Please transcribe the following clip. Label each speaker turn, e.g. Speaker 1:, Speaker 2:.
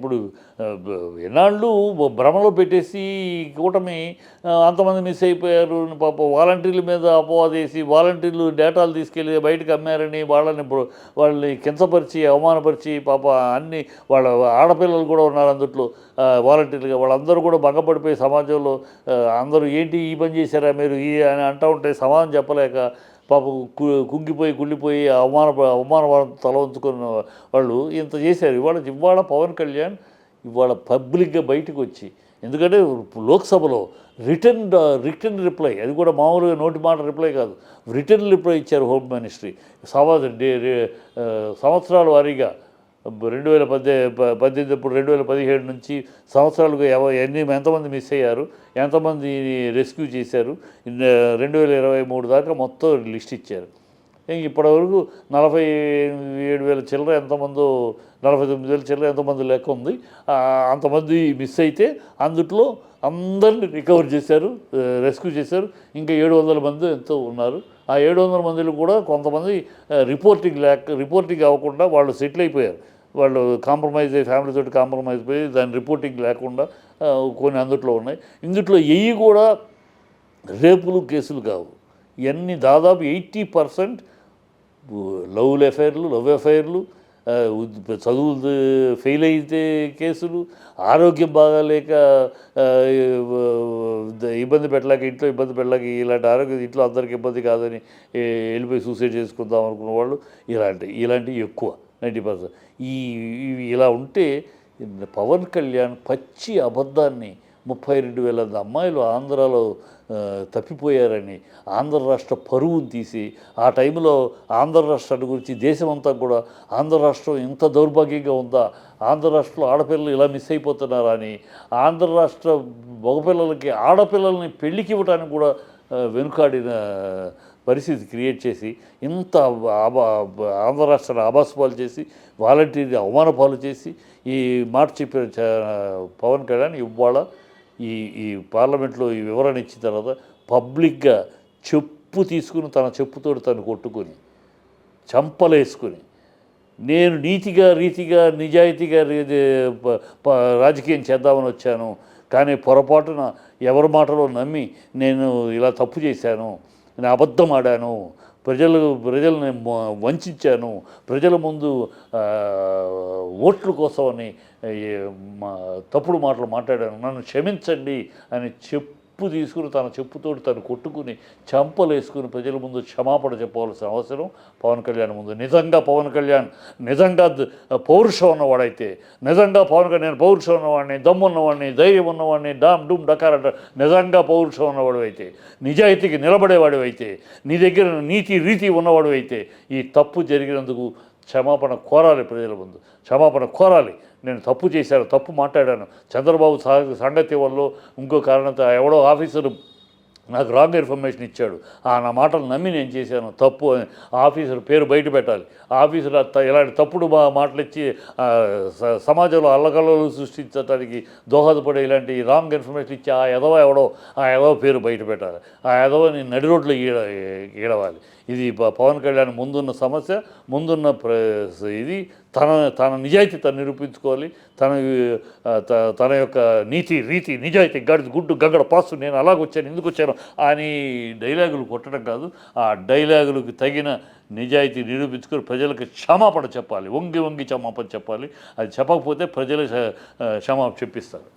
Speaker 1: ఇప్పుడు ఎన్నాళ్ళు భ్రమలో పెట్టేసి కూటమి అంతమంది మిస్ అయిపోయారు పాప వాలంటీర్ల మీద అపవాదేసి వాలంటీర్లు డేటాలు తీసుకెళ్ళి బయటకు అమ్మారని వాళ్ళని వాళ్ళని కించపరిచి అవమానపరిచి పాప అన్ని వాళ్ళ ఆడపిల్లలు కూడా ఉన్నారు అందుట్లో. వాలంటీర్లుగా వాళ్ళందరూ కూడా భంగపడిపోయి సమాజంలో అందరూ ఏంటి ఈ పని చేశారా మీరు ఈ అని అంటూ ఉంటే సమాధానం చెప్పలేక పాపం కు- కుంగిపోయి కుళ్ళిపోయి అవమాన అవమాన తల వంచుకున్న వాళ్ళు ఇంత చేశారు. ఇవాళ ఇవాళ పవన్ కళ్యాణ్ ఇవాళ పబ్లిక్గా బయటకు వచ్చి ఎందుకంటే లోక్సభలో రిటర్న్ రిటర్న్ రిప్లై అది కూడా మామూలుగా నోటి మాట రిప్లై కాదు. రిటర్న్ రిప్లై ఇచ్చారు హోమ్ మినిస్ట్రీ. సంవత్సరాల వారీగా రెండు వేల పద్దె పద్దెనిమిది ఇప్పుడు రెండు వేల పదిహేడు నుంచి సంవత్సరాలుగా ఎవ ఎన్ని ఎంతమంది మిస్ అయ్యారు ఎంతమంది రెస్క్యూ చేశారు రెండు వేల ఇరవై మూడు దాకా మొత్తం లిస్ట్ ఇచ్చారు. ఇప్పటివరకు నలభై ఏడు వేల చిల్లర ఎంతమందో నలభై తొమ్మిది వేల చిల్లర ఎంతమంది లెక్క ఉంది. అంతమంది మిస్ అయితే అందుట్లో అందరిని రికవర్ చేశారు రెస్క్యూ చేశారు. ఇంకా ఏడు వందల మంది ఎంతో ఉన్నారు. ఆ ఏడు వందల మందిలో కూడా కొంతమంది రిపోర్టింగ్ లేక రిపోర్టింగ్ అవ్వకుండా వాళ్ళు సెటిల్ అయిపోయారు. వాళ్ళు కాంప్రమైజ్ అయ్యి ఫ్యామిలీ తోటి కాంప్రమైజ్ పోయి దాని రిపోర్టింగ్ లేకుండా కొన్ని అందుట్లో ఉన్నాయి. ఇందుట్లో ఎయ్యి కూడా రేపులు కేసులు కావు. ఇవన్నీ దాదాపు ఎయిటీ పర్సెంట్ లవ్ ఎఫైర్లు లవ్ ఎఫైర్లు చదువు ఫెయిల్ అయితే కేసులు ఆరోగ్యం బాగాలేక ఇబ్బంది పెట్టలేక ఇంట్లో ఇబ్బంది పెట్టలేక ఇలాంటి ఆరోగ్యం ఇంట్లో అందరికి ఇబ్బంది కాదని వెళ్ళిపోయి సూసైడ్ చేసుకుందాం అనుకున్న వాళ్ళు ఇలాంటి ఇలాంటివి ఎక్కువ. Ninety percent. ఈ ఇవి ఇలా ఉంటే పవన్ కళ్యాణ్ పచ్చి అబద్ధాన్ని ముప్పై రెండు వేల అమ్మాయిలు ఆంధ్రాలో తప్పిపోయారని ఆంధ్ర రాష్ట్ర పరువును తీసి ఆ టైంలో ఆంధ్ర రాష్ట్రాన్ని గురించి దేశమంతా కూడా ఆంధ్ర రాష్ట్రం ఇంత దౌర్భాగ్యంగా ఉందా ఆంధ్ర రాష్ట్రంలో ఆడపిల్లలు ఇలా మిస్ అయిపోతున్నారా అని ఆంధ్ర రాష్ట్ర మగపిల్లలకి ఆడపిల్లల్ని పెళ్ళికి ఇవ్వడానికి కూడా వెనుకాడిన పరిస్థితి క్రియేట్ చేసి ఇంత ఆబా ఆంధ్ర రాష్ట్రాన్ని ఆభాసపాలు చేసి వాలంటీర్ అవమాన పాలు చేసి ఈ మాట చెప్పిన చ- పవన్ కళ్యాణ్ ఇవాళ ఈ ఈ పార్లమెంట్లో ఈ వివరణ ఇచ్చిన తర్వాత పబ్లిక్గా చెప్పు తీసుకుని తన చెప్పుతో తను కొట్టుకొని చంపలేసుకుని నేను నీతిగా రీతిగా నిజాయితీగా రాజకీయం చేద్దామని వచ్చాను కానీ పొరపాటున ఎవరి మాటలో నమ్మి నేను ఇలా తప్పు చేశాను నేను అబద్ధం ఆడాను ప్రజలు ప్రజల్ని వంచాను ప్రజల ముందు ఓట్ల కోసమని తప్పుడు మాటలు మాట్లాడాను. నన్ను క్షమించండి అని చెప్పు తీసుకుని తన చెప్పుతోటి తను కొట్టుకుని చంపలేసుకుని ప్రజల ముందు క్షమాపణ చెప్పవలసిన అవసరం పవన్ కళ్యాణ్ ముందు. నిజంగా పవన్ కళ్యాణ్ నిజంగా ద- పౌరుషం ఉన్నవాడైతే నిజంగా పవన్ కళ్యాణ్ నేను పౌరుషం ఉన్నవాడిని దమ్ము ఉన్నవాడిని ధైర్యం ఉన్నవాడిని డామ్ డూమ్ డకార్ అంట నిజంగా పౌరుషం ఉన్నవాడు అయితే నిజాయితీకి నిలబడేవాడు అయితే నీ దగ్గర నీతి రీతి ఉన్నవాడు అయితే ఈ తప్పు జరిగినందుకు క్షమాపణ కోరాలి ప్రజల ముందు. క్షమాపణ కోరాలి. నేను తప్పు చేశాను తప్పు మాట్లాడాను. చంద్రబాబు సా- సంగతి వల్ల ఇంకో కారణంతో ఎవడో ఆఫీసరు నాకు రాంగ్ ఇన్ఫర్మేషన్ ఇచ్చాడు. ఆ నా మాటలు నమ్మి నేను చేశాను. తప్పు అని ఆఫీసర్ పేరు బయట పెట్టాలి. ఆ ఆఫీసర్ ఇలాంటి తప్పుడు మా మాటలు ఇచ్చి స- సమాజంలో అల్లకల్లలు సృష్టించడానికి దోహదపడే ఇలాంటి రాంగ్ ఇన్ఫర్మేషన్ ఇచ్చి ఆ ఎదవ ఎవడో ఆ ఎదవ పేరు బయట పెట్టాలి. ఆ ఎదవని నడి రోడ్లో ఈడ ఈడవాలి. ఇది పవన్ కళ్యాణ్ ముందున్న సమస్య ముందున్న ప్ర ఇది తన తన నిజాయితీ తను నిరూపించుకోవాలి. తన త- తన యొక్క నీతి రీతి నిజాయితీ గడి గుడ్డు గంగడ పాసు నేను అలాగొచ్చాను ఎందుకు వచ్చాను అని డైలాగులు కొట్టడం కాదు ఆ డైలాగులకు తగిన నిజాయితీ నిరూపించుకొని ప్రజలకు క్షమాపణ చెప్పాలి. వంగి వంగి క్షమాపణ చెప్పాలి. అది చెప్పకపోతే ప్రజలు క్షమాపణ చెప్పిస్తారు.